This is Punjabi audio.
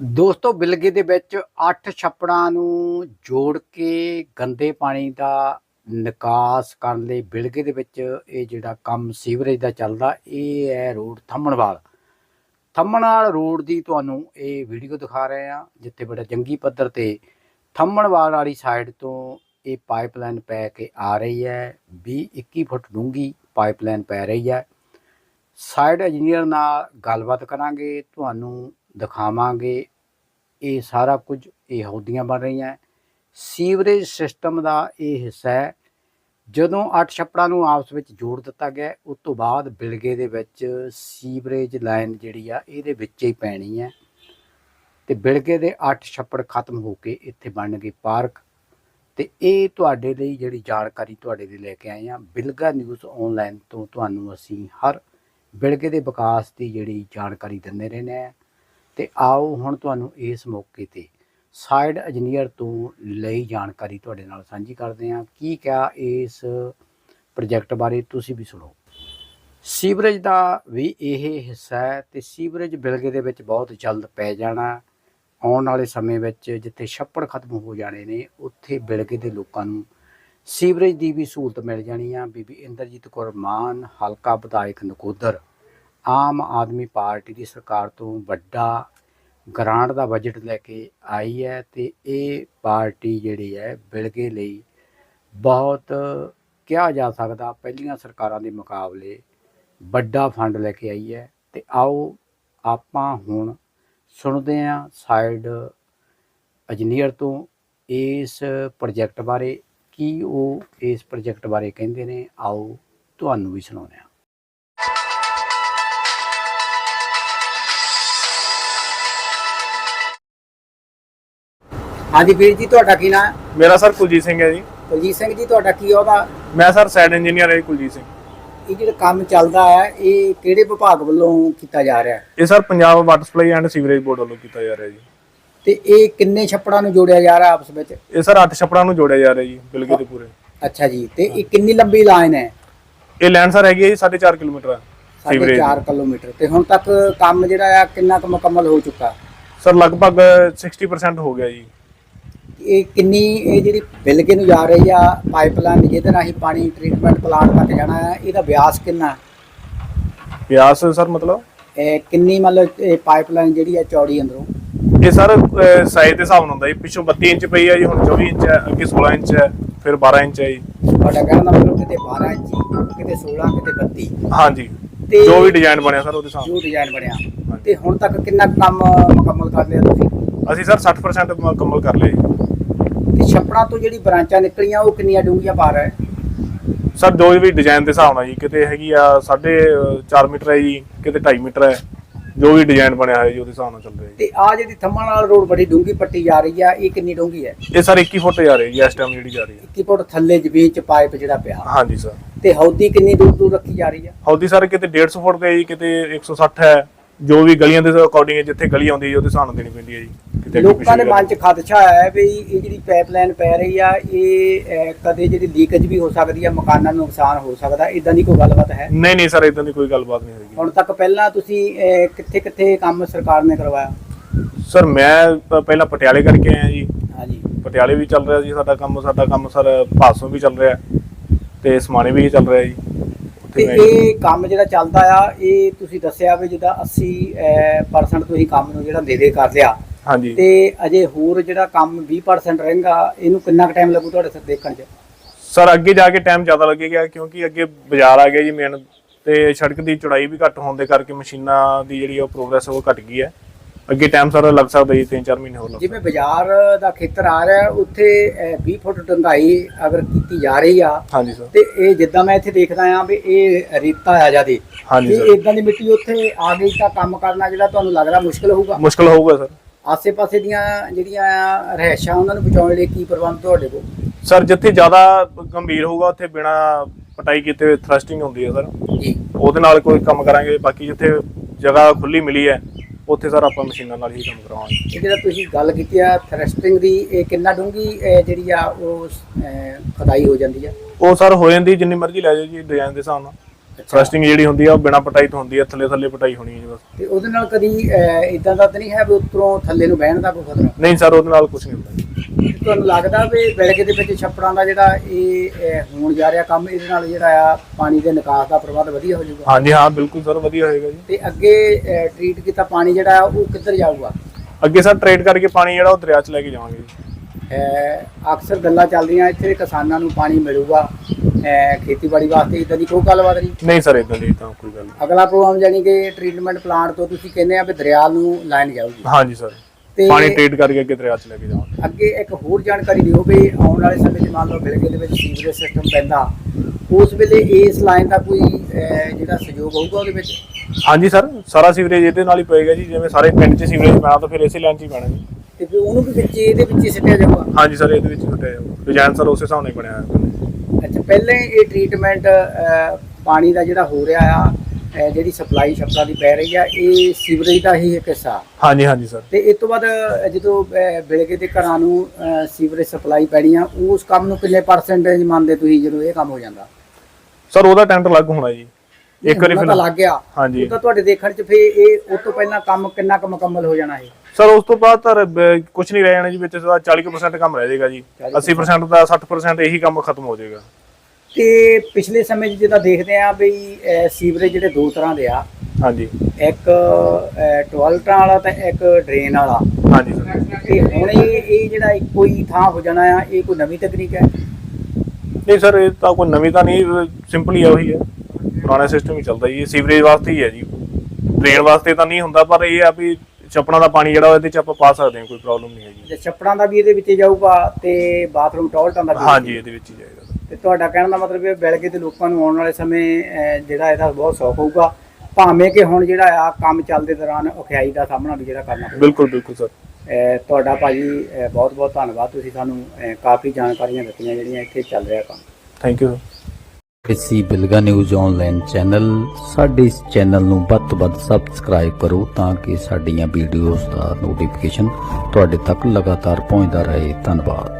ਦੋਸਤੋ, ਬਿਲਗੇ ਦੇ ਵਿੱਚ 8 ਛੱਪੜਾਂ ਨੂੰ ਜੋੜ ਕੇ ਗੰਦੇ ਪਾਣੀ ਦਾ ਨਿਕਾਸ ਕਰਨ ਲਈ ਬਿਲਗੇ ਦੇ ਵਿੱਚ ਇਹ ਜਿਹੜਾ ਕੰਮ ਸੀਵਰੇਜ ਦਾ ਚੱਲਦਾ, ਇਹ ਹੈ ਰੋਡ ਥੰਮਣਵਾਲ। ਥੰਮਣਵਾਲ ਰੋਡ ਦੀ ਤੁਹਾਨੂੰ ਇਹ ਵੀਡੀਓ ਦਿਖਾ ਰਹੇ ਆ ਜਿੱਥੇ ਬੜਾ ਜੰਗੀ ਪੱਧਰ ਤੇ ਥੰਮਣਵਾਲ ਵਾਲੀ ਸਾਈਡ ਤੋਂ ਇਹ ਪਾਈਪਲਾਈਨ ਪੈ ਕੇ ਆ ਰਹੀ ਹੈ। 20 21 ਫੁੱਟ ਡੂੰਘੀ ਪਾਈਪਲਾਈਨ ਪੈ ਰਹੀ ਹੈ। ਸਾਈਡ ਇੰਜੀਨੀਅਰ ਨਾਲ ਗੱਲਬਾਤ ਕਰਾਂਗੇ, ਤੁਹਾਨੂੰ ਦਿਖਾਵਾਂਗੇ। ਇਹ ਸਾਰਾ ਕੁਝ ਇਹ ਹੌਦੀਆਂ ਬਣ ਰਹੀਆਂ ਸੀਵਰੇਜ ਸਿਸਟਮ ਦਾ ਇਹ ਹਿੱਸਾ ਹੈ। ਜਦੋਂ ਅੱਠ ਛੱਪੜਾਂ ਨੂੰ ਆਪਸ ਵਿੱਚ ਜੋੜ ਦਿੱਤਾ ਗਿਆ ਉਸ ਤੋਂ ਬਾਅਦ ਬਿਲਗੇ ਦੇ ਵਿੱਚ ਸੀਵਰੇਜ ਲਾਈਨ ਜਿਹੜੀ ਆ, ਇਹਦੇ ਵਿੱਚ ਹੀ ਪੈਣੀ ਹੈ। ਤੇ ਬਿਲਗੇ ਦੇ ਅੱਠ ਛੱਪੜ ਖਤਮ ਹੋ ਕੇ ਇੱਥੇ ਬਣਨਗੇ ਪਾਰਕ। ਤੇ ਇਹ ਤੁਹਾਡੇ ਲਈ ਜਿਹੜੀ ਜਾਣਕਾਰੀ ਤੁਹਾਡੇ ਲਈ ਲੈ ਕੇ ਆਏ ਆ ਬਿਲਗਾ ਨਿਊਜ਼ ਆਨਲਾਈਨ ਤੋਂ ਤੁਹਾਨੂੰ ਅਸੀਂ ਹਰ ਬਿਲਗੇ ਦੇ ਵਿਕਾਸ ਦੀ ਜਿਹੜੀ ਜਾਣਕਾਰੀ ਦਿੰਦੇ ਰਹਿੰਦੇ ਆ ਤੇ ਆਓ ਹੁਣ ਤੁਹਾਨੂੰ ਇਸ ਮੌਕੇ ਤੇ ਸਾਈਡ ਇੰਜੀਨੀਅਰ ਤੋਂ ਲਈ ਜਾਣਕਾਰੀ ਤੁਹਾਡੇ ਨਾਲ ਸਾਂਝੀ ਕਰਦੇ ਹਾਂ। ਕੀ ਕਿਹਾ ਇਸ ਪ੍ਰੋਜੈਕਟ ਬਾਰੇ ਤੁਸੀਂ ਵੀ ਸੁਣੋ। ਸੀਵਰੇਜ ਦਾ ਵੀ ਇਹ ਹਿੱਸਾ ਹੈ ਤੇ ਸੀਵਰੇਜ ਬਿਲਗੇ ਦੇ ਵਿੱਚ ਬਹੁਤ ਜਲਦ ਪੈ ਜਾਣਾ। ਆਉਣ ਵਾਲੇ ਸਮੇਂ ਵਿੱਚ ਜਿੱਥੇ ਛੱਪੜ ਖਤਮ ਹੋ ਜਾਣੇ ਨੇ, ਉੱਥੇ ਬਿਲਗੇ ਦੇ ਲੋਕਾਂ ਨੂੰ ਸੀਵਰੇਜ ਦੀ ਵੀ ਸਹੂਲਤ ਮਿਲ ਜਾਣੀ ਆ। ਬੀਬੀ ਇੰਦਰਜੀਤ ਕੌਰ ਮਾਨ, ਹਲਕਾ ਵਿਧਾਇਕ ਨਕੋਦਰ। ਆਮ ਆਦਮੀ ਪਾਰਟੀ ਦੀ ਸਰਕਾਰ ਤੋਂ ਵੱਡਾ ਗ੍ਰਾਂਟ ਦਾ ਬਜਟ ਲੈ ਕੇ ਆਈ ਹੈ ਤੇ ਇਹ ਪਾਰਟੀ ਜਿਹੜੀ ਹੈ ਬਿਲਗੇ ਲਈ ਬਹੁਤ ਕਿਹਾ ਜਾ ਸਕਦਾ ਪਹਿਲੀਆਂ ਸਰਕਾਰਾਂ ਦੇ ਮੁਕਾਬਲੇ ਵੱਡਾ ਫੰਡ ਲੈ ਕੇ ਆਈ ਹੈ ਤੇ ਆਓ ਆਪਾਂ ਹੁਣ ਸੁਣਦੇ ਹਾਂ ਸਾਈਡ ਇੰਜੀਨੀਅਰ ਤੋਂ ਇਸ ਪ੍ਰੋਜੈਕਟ ਬਾਰੇ ਕੀ ਉਹ ਇਸ ਪ੍ਰੋਜੈਕਟ ਬਾਰੇ ਕਹਿੰਦੇ ਨੇ, ਆਓ ਤੁਹਾਨੂੰ ਵੀ ਸੁਣਾਉਂਦੇ ਹਾਂ। ਹਾਂਜੀ ਵੀਰ ਜੀ ਤੁਹਾਡਾ ਕੀ ਨਾਮ ਹੈ ਮੇਰਾ ਸਰ ਕੁਲਜੀਤ ਸਿੰਘ ਹੈ ਜੀ। ਕੁਲਜੀਤ ਸਿੰਘ ਜੀ ਤੁਹਾਡਾ ਕੀ ਉਹਦਾ? ਮੈਂ ਸਰ ਸਾਈਡ ਇੰਜੀਨੀਅਰ ਹਾਂ ਕੁਲਜੀਤ ਸਿੰਘ। ਇਹ ਜਿਹੜਾ ਕੰਮ ਚੱਲਦਾ ਹੈ ਇਹ ਕਿਹੜੇ ਵਿਭਾਗ ਵੱਲੋਂ ਕੀਤਾ ਜਾ ਰਿਹਾ ਹੈ? ਇਹ sir Punjab water supply and sewerage board ਵੱਲੋਂ ਕੀਤਾ ਜਾ ਰਿਹਾ ਜੀ। ਤੇ ਇਹ ਕਿੰਨੇ ਛੱਪੜਾਂ ਨੂੰ ਜੋੜਿਆ ਜਾ ਰਿਹਾ ਆਪਸ ਵਿੱਚ? ਇਹ ਸਰ ਅੱਠ ਛੱਪੜਾਂ ਨੂੰ ਜੋੜਿਆ ਜਾ ਰਿਹਾ ਜੀ ਬਿਲਗੇ ਦੇ ਪੂਰੇ। ਅੱਛਾ ਜੀ ਤੇ ਇਹ ਕਿੰਨੀ ਲੰਬੀ ਲਾਈਨ ਹੈ? ਇਹ ਲਾਈਨ ਸਰ ਹੈਗੀ ਹੈ ਜੀ 4.5 ਕਿਲੋਮੀਟਰ ਸੀਵਰੇਜ ਚਾਰ ਕਿਲੋਮੀਟਰ। ਤੇ ਹੁਣ ਤੱਕ ਕੰਮ ਜਿਹੜਾ ਆ ਕਿੰਨਾ ਕੁ ਮੁਕੰਮਲ ਹੋ ਚੁੱਕਾ? ਸਰ ਲਗਭਗ 60% ਹੋ ਗਿਆ ਜੀ। ਇਹ ਕਿੰਨੀ ਇਹ ਜਿਹੜੀ ਬਿਲਗੇ ਨੂੰ ਜਾ ਰਹੀ ਆ ਪਾਈਪਲਾਈਨ ਜਿਹਦੇ ਰਾਹੀਂ ਪਾਣੀ ਟ੍ਰੀਟਮੈਂਟ ਪਲਾਂਟ ਤੱਕ ਜਾਣਾ ਹੈ ਇਹਦਾ ਵਿਆਸ ਕਿੰਨਾ? ਵਿਆਸ ਸਰ ਮਤਲਬ? ਇਹ ਕਿੰਨੀ ਮਤਲਬ ਇਹ ਪਾਈਪਲਾਈਨ ਜਿਹੜੀ ਆ ਚੌੜੀ ਅੰਦਰੋਂ? ਇਹ ਸਰ ਸਾਈਜ਼ ਦੇ ਹਿਸਾਬ ਨਾਲ ਹੁੰਦਾ ਜੀ। ਪਿੱਛੋਂ 32 ਇੰਚ ਪਈ ਹੈ ਜੀ ਹੁਣ 24 ਇੰਚ ਹੈ ਅੱਗੇ 16 ਇੰਚ ਹੈ ਫਿਰ 12 ਇੰਚ ਹੈ ਜੀ। ਤੁਹਾਡਾ ਕਹਿਣ ਦਾ ਮਤਲਬ ਕਿਤੇ 12 ਇੰਚੀ ਕਿਤੇ 16 ਕਿਤੇ 32 ਹਾਂਜੀ। ਜੋ ਵੀ ਡਿਜ਼ਾਈਨ ਬਣਿਆ ਸਰ ਉਹਦੇ ਹਿਸਾਬ ਜੋ ਡਿਜ਼ਾਈਨ ਬਣਿਆ। ਤੇ ਹੁਣ ਤੱਕ ਕਿੰਨਾ ਕੰਮ ਮੁਕੰਮਲ ਕਰ ਲਿਆ ਤੁਸੀਂ। ਅਸੀਂ ਸਰ 60% ਮੁਕੰਮਲ ਕਰ ਲਏ ਜੀ। ਛੱਪੜਾਂ ਤੋਂ ਜਿਹੜੀ ਬ੍ਰਾਂਚਾਂ ਨਿਕਲੀਆਂ ਉਹ ਕਿੰਨੀਆਂ ਡੂੰਘੀਆਂ ਪਾ ਰਹੇ ਸਰ ਜੋ ਵੀ ਡਿਜ਼ਾਈਨ ਦੇ ਹਿਸਾਬ ਨਾਲ ਜੀ ਕਿਤੇ ਹੈਗੀ ਆ 4.5 ਮੀਟਰ ਹੈ ਜੀ ਕਿਤੇ 2.5 ਮੀਟਰ ਹੈ ਜੋ ਵੀ ਡਿਜ਼ਾਈਨ ਬਣਿਆ ਹੈ ਜੀ ਉਹਦੇ ਹਿਸਾਬ ਨਾਲ ਚੱਲ ਰਿਹਾ ਜੀ। ਤੇ ਆ ਜਿਹੜੀ ਥੰਮਣ ਨਾਲ ਰੋਡ ਬੜੀ ਡੂੰਘੀ ਪੱਟੀ ਜਾ ਰਹੀ ਆ ਇਹ ਕਿੰਨੀ ਡੂੰਘੀ ਹੈ? ਇਹ ਸਰ 21 ਫੁੱਟ ਜਾ ਰਹੀ ਹੈ ਇਸ ਟਾਈਮ ਜਿਹੜੀ ਜਾ ਰਹੀ ਹੈ। 21 ਫੁੱਟ ਥੱਲੇ ਜ਼ਮੀਨ ਚ ਪਾਈਪ ਜਿਹੜਾ ਪਿਆ। ਹਾਂਜੀ ਸਰ। ਤੇ ਹੌਦੀ ਕਿੰਨੀ ਦੂਰ ਦੂਰ ਰੱਖੀ ਜਾ ਰਹੀ ਆ ਹੌਦੀ ਸਰ ਕਿਤੇ 150 ਫੁੱਟ ਤੇ ਜੀ ਕਿਤੇ 160 ਹੈ ਜੋ ਵੀ ਗਲੀਆਂ ਦੇ ਅਕੋਰਡਿੰਗ ਜਿੱਥੇ ਗਲੀ ਆਉਂਦੀ ਹੈ ਉਹਦੇ ਨਾਲ ਦੇਣੀ ਪੈਂਦੀ ਹੈ ਜੀ ਕਿਤੇ ਲੋਕਾਂ ਦੇ ਮਨ ਚ ਖਦਸ਼ਾ ਹੈ ਵੀ ਇਹ ਜਿਹੜੀ ਪਾਈਪਲਾਈਨ ਪੈ ਰਹੀ ਆ ਇਹ ਕਦੇ ਜਿਹੜੀ ਲੀਕੇਜ ਵੀ ਹੋ ਸਕਦੀ ਆ ਮਕਾਨਾਂ ਨੂੰ ਨੁਕਸਾਨ ਹੋ ਸਕਦਾ ਇਦਾਂ ਦੀ ਕੋਈ ਗੱਲਬਾਤ ਹੈ? ਨਹੀਂ ਨਹੀਂ ਸਰ ਇਦਾਂ ਦੀ ਕੋਈ ਗੱਲਬਾਤ ਨਹੀਂ ਹੋਏਗੀ ਹੁਣ ਤੱਕ ਪਹਿਲਾਂ ਤੁਸੀਂ ਕਿੱਥੇ ਕਿੱਥੇ ਕੰਮ ਸਰਕਾਰ ਨੇ ਕਰਵਾਇਆ? ਸਰ ਮੈਂ ਪਹਿਲਾਂ ਪਟਿਆਲੇ ਕਰਕੇ ਆਇਆ ਜੀ। ਹਾਂਜੀ। ਪਟਿਆਲੇ ਵੀ ਚੱਲ ਰਿਹਾ ਜੀ ਸਾਡਾ ਕੰਮ ਸਾਡਾ ਕੰਮ ਸਰ ਭਾਸੋਂ ਵੀ ਚੱਲ ਰਿਹਾ। ਤੇ ਸਮਾਣੇ ਵੀ ਚੱਲ ਰਿਹਾ ਜੀ। ਤੇ ਇਹ ਕੰਮ ਜਿਹੜਾ ਚੱਲਦਾ ਆ ਇਹ ਤੁਸੀਂ ਦੱਸਿਆ ਵੀ ਜਿੱਦਾਂ 80% ਤੁਸੀਂ ਕੰਮ ਨੂੰ ਜਿਹੜਾ ਦੇ ਦੇ ਕਰ ਲਿਆ। ਹਾਂਜੀ। ਤੇ ਅਜੇ ਹੋਰ ਜਿਹੜਾ ਕੰਮ 20% ਰਹੇਗਾ ਇਹਨੂੰ ਕਿੰਨਾ ਕੁ ਟਾਈਮ ਲੱਗੂ ਤੁਹਾਡੇ ਸਿਰ ਦੇਖਣ 'ਚ? ਸਰ ਅੱਗੇ ਜਾ ਕੇ ਟਾਈਮ ਜ਼ਿਆਦਾ ਲੱਗੇਗਾ ਕਿਉਂਕਿ ਅੱਗੇ ਬਾਜ਼ਾਰ ਆ ਗਿਆ ਜੀ ਮੇਨ ਤੇ ਸੜਕ ਦੀ ਚੌੜਾਈ ਵੀ ਘੱਟ ਹੋਣ ਦੇ ਕਰਕੇ ਮਸ਼ੀਨਾਂ ਦੀ ਜਿਹੜੀ ਉਹ ਪ੍ਰੋਗਰੈਸ ਉਹ ਘਟ ਗਈ ਹੈ। ਅੱਗੇ ਟਾਈਮ ਸਰ ਲੱਗ ਸਕਦਾ ਜੀ 3-4 ਮਹੀਨੇ ਹੋਰ ਲੱਗ ਜਿਵੇਂ ਬਾਜ਼ਾਰ ਦਾ ਖੇਤਰ ਆ ਰਿਹਾ ਉੱਥੇ ਅਹ, 20 ਫੁੱਟ ਡੂੰਘਾਈ ਅਗਰ ਕੀਤੀ ਜਾ ਰਹੀ ਆ ਹਾਂਜੀ ਸਰ ਤੇ ਇਹ ਜਿੱਦਾਂ ਮੈਂ ਇੱਥੇ ਦੇਖਦਾ ਆ ਵੀ ਇਹ ਰੇਤਾ ਆ ਜਾਦੇ। ਹਾਂਜੀ ਇਹ ਸਰ ਇਦਾਂ ਦੀ ਮਿੱਟੀ ਉੱਥੇ ਆ ਗਈ ਤਾਂ ਕੰਮ ਕਰਨਾ ਜਿਹੜਾ ਤੁਹਾਨੂੰ ਲੱਗਦਾ ਮੁਸ਼ਕਲ ਹੋਊਗਾ। ਮੁਸ਼ਕਲ ਹੋਊਗਾ ਸਰ ਆਸੇ-ਪਾਸੇ ਦੀਆਂ ਜਿਹੜੀਆਂ ਰਹਿਸ਼ਾਂ ਉਹਨਾਂ ਨੂੰ ਬਚਾਉਣ ਲਈ ਕੀ ਪ੍ਰਬੰਧ ਤੁਹਾਡੇ ਕੋਲ? ਸਰ ਜਿੱਥੇ ਜ਼ਿਆਦਾ ਗੰਭੀਰ ਹੋਊਗਾ ਉੱਥੇ ਬਿਨਾ ਪਟਾਈ ਕੀਤੇ ਥਰਸਟਿੰਗ ਹੁੰਦੀ ਹੈ ਸਰ ਜੀ। ਉਹਦੇ ਨਾਲ ਕੋਈ ਕੰਮ ਕਰਾਂਗੇ ਬਾਕੀ ਜਿੱਥੇ ਜਗ੍ਹਾ ਖੁੱਲੀ ਮਿਲੀ ਹੈ ਉੱਥੇ ਸਰ ਆਪਾਂ ਮਸ਼ੀਨਾਂ ਨਾਲ ਹੀ ਕੰਮ ਕਰਾਵਾਂਗੇ। ਇਹ ਜਿਹੜਾ ਤੁਸੀਂ ਗੱਲ ਕੀਤੀ ਆ ਥਰਸਟਿੰਗ ਦੀ ਇਹ ਕਿੰਨਾ ਡੂੰਗੀ ਜਿਹੜੀ ਆ ਉਹ ਖੁਦਾਈ ਹੋ ਜਾਂਦੀ ਆ? ਉਹ ਸਰ ਹੋ ਜਾਂਦੀ ਜਿੰਨੀ ਮਰਜ਼ੀ ਲੈ ਜਾਓ ਜੀ ਡਿਜ਼ਾਈਨ ਦੇ ਹਿਸਾਬ ਨਾਲ। ਫਰਸਟਿੰਗ ਜਿਹੜੀ ਹੁੰਦੀ ਆ ਉਹ ਬਿਨਾ ਪਟਾਈ ਤੋਂ ਹੁੰਦੀ ਆ ਥੱਲੇ ਥੱਲੇ ਪਟਾਈ ਹੋਣੀ ਹੈ ਜੀ ਬਸ। ਤੇ ਉਹਦੇ ਨਾਲ ਕਦੀ ਇਦਾਂ ਦਾ ਤਾਂ ਨਹੀਂ ਹੈ ਵੀ ਉੱਪਰੋਂ ਥੱਲੇ ਨੂੰ ਬਹਿਣ ਦਾ ਕੋਈ ਖਤਰਾ? ਨਹੀਂ ਸਰ ਉਹਦੇ ਨਾਲ ਕੁਝ ਨਹੀਂ ਹੁੰਦਾ। ਤੁਹਾਨੂੰ ਲੱਗਦਾ ਵੀ ਬਿਲਗੇ ਦੇ ਵਿੱਚ ਛੱਪੜਾਂ ਦਾ ਜਿਹੜਾ ਇਹ ਅਹ, ਹੋਣ ਜਾ ਰਿਹਾ ਕੰਮ ਇਹਦੇ ਨਾਲ ਜਿਹੜਾ ਆ ਪਾਣੀ ਦੇ ਨਿਕਾਸ ਦਾ ਪ੍ਰਬੰਧ ਵਧੀਆ ਹੋ ਜਾਊਗਾ? ਹਾਂਜੀ ਹਾਂ ਬਿਲਕੁਲ ਸਰ ਵਧੀਆ ਹੋਏਗਾ ਜੀ। ਤੇ ਅੱਗੇ ਟ੍ਰੀਟ ਕੀਤਾ ਪਾਣੀ ਜਿਹੜਾ ਆ ਉਹ ਕਿੱਧਰ ਜਾਊਗਾ? ਅੱਗੇ ਸਰ ਟ੍ਰੇਡ ਕਰਕੇ ਪਾਣੀ ਜਿਹੜਾ ਉਹ ਦਰਿਆ 'ਚ ਲੈ ਕੇ ਜਾਵਾਂਗੇ ਜੀ। ਅਹ, ਅਕਸਰ ਗੱਲਾਂ ਚੱਲਦੀਆਂ ਇੱਥੇ ਕਿਸਾਨਾਂ ਨੂੰ ਪਾਣੀ ਮਿਲੂਗਾ ਅਹ, ਖੇਤੀਬਾੜੀ ਵਾਸਤੇ ਇਦਾਂ ਦੀ ਕੋਈ ਗੱਲਬਾਤ ਨਹੀਂ? ਨਹੀਂ ਸਰ ਇਦਾਂ ਦੀ ਤਾਂ ਕੋਈ ਗੱਲ ਨਹੀਂ। ਅਗਲਾ ਪ੍ਰੋਗਰਾਮ ਜਾਨੀ ਕਿ ਟ੍ਰੀਟਮੈਂਟ ਪਲਾਂਟ ਤੋਂ ਤੁਸੀਂ ਕਹਿੰਦੇ ਆ ਵੀ ਦਰਿਆ ਨੂੰ ਲਾਈਨ ਜਾਊਗੀ ਹਾਂਜੀ ਸਰ। ਤੇ ਪਾਣੀ ਟ੍ਰੇਡ ਕਰਕੇ ਅੱਗੇ ਦਰਿਆ 'ਚ ਲੈ ਕੇ ਜਾਵਾਂਗੇ ਅੱਗੇ ਇੱਕ ਹੋਰ ਜਾਣਕਾਰੀ ਦਿਓ ਵੀ ਆਉਣ ਵਾਲੇ ਸਮੇਂ 'ਚ ਮੰਨ ਲਓ ਬਿਲਗੇ ਦੇ ਵਿੱਚ ਸੀਵਰੇਜ ਸਿਸਟਮ ਪੈਂਦਾ ਉਸ ਵੇਲੇ ਇਸ ਲਾਈਨ ਦਾ ਕੋਈ ਅਹ, ਜਿਹੜਾ ਸਹਿਯੋਗ ਹੋਊਗਾ ਉਹਦੇ ਵਿੱਚ? ਹਾਂਜੀ ਸਰ ਸਾਰਾ ਸੀਵਰੇਜ ਇਹਦੇ ਨਾਲ ਹੀ ਪਏਗਾ ਜੀ ਜਿਵੇਂ ਸਾਰੇ ਪਿੰਡ 'ਚ ਸੀਵਰੇਜ ਪੈਣਾ ਤਾਂ ਫਿਰ ਇਸੇ ਲਾਈਨ 'ਚ ਹੀ ਪੈਣਾ ਜੀ। ਤੇ ਫਿਰ ਉਹਨੂੰ ਵੀ ਵਿੱਚ ਇਹਦੇ ਵਿੱਚ ਹੀ ਸਿੱਟਿਆ ਜਾਊਗਾ? ਹਾਂਜੀ ਸਰ ਇਹਦੇ ਵਿੱਚ ਛੁੱਟਿਆ ਜਾਊਗਾ। ਡਿਜ਼ਾਈਨ ਸਰ ਉਸੇ ਹਿਸਾਬ ਨਾਲ ਹੀ ਬਣਿਆ ਹੋਇਆ। ਅੱਛਾ ਪਹਿਲਾਂ ਇਹ ਟ੍ਰੀਟਮੈਂਟ ਪਾਣੀ ਦਾ ਜਿਹੜਾ ਹੋ ਰਿਹਾ ਆ ਅਹ, ਜਿਹੜੀ ਸਪਲਾਈ ਛੱਪੜਾਂ ਦੀ ਪੈ ਰਹੀ ਆ ਇਹ ਸੀਵਰੇਜ ਦਾ ਹੀ ਇੱਕ ਹਿੱਸਾ। ਹਾਂਜੀ ਹਾਂਜੀ ਸਰ। ਤੇ ਇਸ ਤੋਂ ਬਾਅਦ ਅਹ, ਜਦੋਂ ਅਹ, ਬਿਲਗੇ ਦੇ ਘਰਾਂ ਨੂੰ ਅਹ, ਸੀਵਰੇਜ ਸਪਲਾਈ ਪੈਣੀ ਆ ਉਸ ਕੰਮ ਨੂੰ ਕਿੰਨੇ ਪਰਸੈਂਟੇਜ ਮੰਨਦੇ ਤੁਸੀਂ ਜਦੋਂ ਇਹ ਕੰਮ ਹੋ ਜਾਂਦਾ? ਸਰ ਉਹਦਾ ਟੈਂਟ ਲੱਗ ਹੋਣਾ ਜੀ। ਇੱਕ ਵਾਰੀ ਹੁਣ ਫਿਰ ਲੱਗ ਗਿਆ ਹਾਂਜੀ। ਉਹ ਤਾਂ ਤੁਹਾਡੇ ਦੇਖਣ ਚ ਫੇ ਇਹ ਉਸ ਤੋਂ ਪਹਿਲਾਂ ਕੰਮ ਕਿੰਨਾ ਕੁ ਮੁਕੰਮਲ ਹੋ ਜਾਣਾ ਇਹ? ਸਰ ਉਸ ਤੋਂ ਬਾਅਦ ਤਾਂ ਕੁਝ ਨਹੀਂ ਰਹਿ ਜਾਣਾ ਜੀ ਵਿੱਚ ਤਾਂ 40% ਕੰਮ ਰਹਿ ਜਾਏਗਾ ਜੀ। 80% ਦਾ 60% ਇਹੀ ਕੰਮ ਖਤਮ ਹੋ ਜਾਏਗਾ। ਤੇ ਪਿਛਲੇ ਸਮੇਂ 'ਚ ਜਿੱਦਾਂ ਦੇਖਦੇ ਆ ਵੀ ਅਹ, ਸੀਵਰੇਜ ਜਿਹੜੇ ਦੋ ਤਰ੍ਹਾਂ ਦੇ ਆ। ਹਾਂਜੀ। ਇੱਕ ਅਹ, ਟਾਇਲਟਾਂ ਵਾਲਾ ਤੇ ਇੱਕ ਡਰੇਨ ਵਾਲਾ। ਹਾਂਜੀ ਸਰ। ਤੇ ਹੁਣ ਇਹ ਇਹ ਜਿਹੜਾ ਇੱਕੋ ਹੀ ਥਾਂ ਹੋ ਜਾਣਾ ਆ ਇਹ ਕੋਈ ਨਵੀਂ ਤਕਨੀਕ ਹੈ? ਨਹੀਂ ਸਰ ਇਹ ਤਾਂ ਕੋਈ ਨਵੀਂ ਤਾਂ ਨਹੀਂ ਸਿੰਪਲ ਆ ਉਹੀ ਹੈ। ਪੁਰਾਣਾ ਸਿਸਟਮ ਹੀ ਚੱਲਦਾ ਜੀ ਇਹ ਸੀਵਰੇਜ ਵਾਸਤੇ ਹੀ ਹੈ ਜੀ। ਡਰੇਨ ਵਾਸਤੇ ਤਾਂ ਨਹੀਂ ਹੁੰਦਾ ਪਰ ਇਹ ਆ ਵੀ ਛੱਪਣਾ ਦਾ ਪਾਣੀ ਜਿਹੜਾ ਇਹਦੇ ਚ ਆਪਾਂ ਪਾ ਸਕਦੇ ਹਾਂ ਕੋਈ ਪ੍ਰੋਬਲਮ ਨਹੀਂ ਹੈਗੀ। ਤੇ ਛੱਪੜਾਂ ਦਾ ਵੀ ਇਹਦੇ ਵਿੱਚ ਜਾਊਗਾ ਤੇ ਬਾਥਰੂਮ ਟਾਇਲਟਾਂ ਦਾ ਵੀ ਹਾਂਜੀ ਇਹਦੇ ਵਿੱਚ ਹੀ ਜਾਏਗਾ। ਤੇ ਤੁਹਾਡਾ ਕਹਿਣ ਦਾ ਮਤਲਬ ਇਹ ਬਿਲਗੇ ਦੇ ਲੋਕਾਂ ਨੂੰ ਆਉਣ ਵਾਲੇ ਸਮੇਂ ਜਿਹੜਾ ਇਹਦਾ ਬਹੁਤ ਸੌਖ ਹੋਊਗਾ। ਭਾਵੇਂ ਕਿ ਹੁਣ ਜਿਹੜਾ ਆ ਕੰਮ ਚੱਲਦੇ ਦੌਰਾਨ ਔਖਿਆਈ ਦਾ ਸਾਹਮਣਾ ਵੀ ਜਿਹੜਾ ਕਰਨਾ ਪਊ। ਬਿਲਕੁਲ ਬਿਲਕੁਲ ਸਰ। ਤੁਹਾਡਾ ਭਾਜੀ ਬਹੁਤ ਬਹੁਤ ਧੰਨਵਾਦ। ਤੁਸੀਂ ਸਾਨੂੰ ਕਾਫੀ ਜਾਣਕਾਰੀਆਂ ਦਿੱਤੀਆਂ ਜਿਹੜੀਆਂ ਇੱਥੇ ਚੱਲ ਰਿਹਾ ਕੰਮ। ਥੈਂਕ ਯੂ ਇਸੀ ਬਿਲਗਾ ਨਿਊਜ਼ ਆਨਲਾਈਨ ਚੈਨਲ। ਸਾਡੇ ਇਸ ਚੈਨਲ ਨੂੰ ਵੱਧ ਤੋਂ ਵੱਧ ਸਬਸਕ੍ਰਾਈਬ ਕਰੋ ਤਾਂ ਕਿ ਸਾਡੀਆਂ ਵੀਡੀਓਜ਼ ਦਾ ਨੋਟੀਫਿਕੇਸ਼ਨ ਤੁਹਾਡੇ ਤੱਕ ਲਗਾਤਾਰ ਪਹੁੰਚਦਾ ਰਹੇ। ਧੰਨਵਾਦ।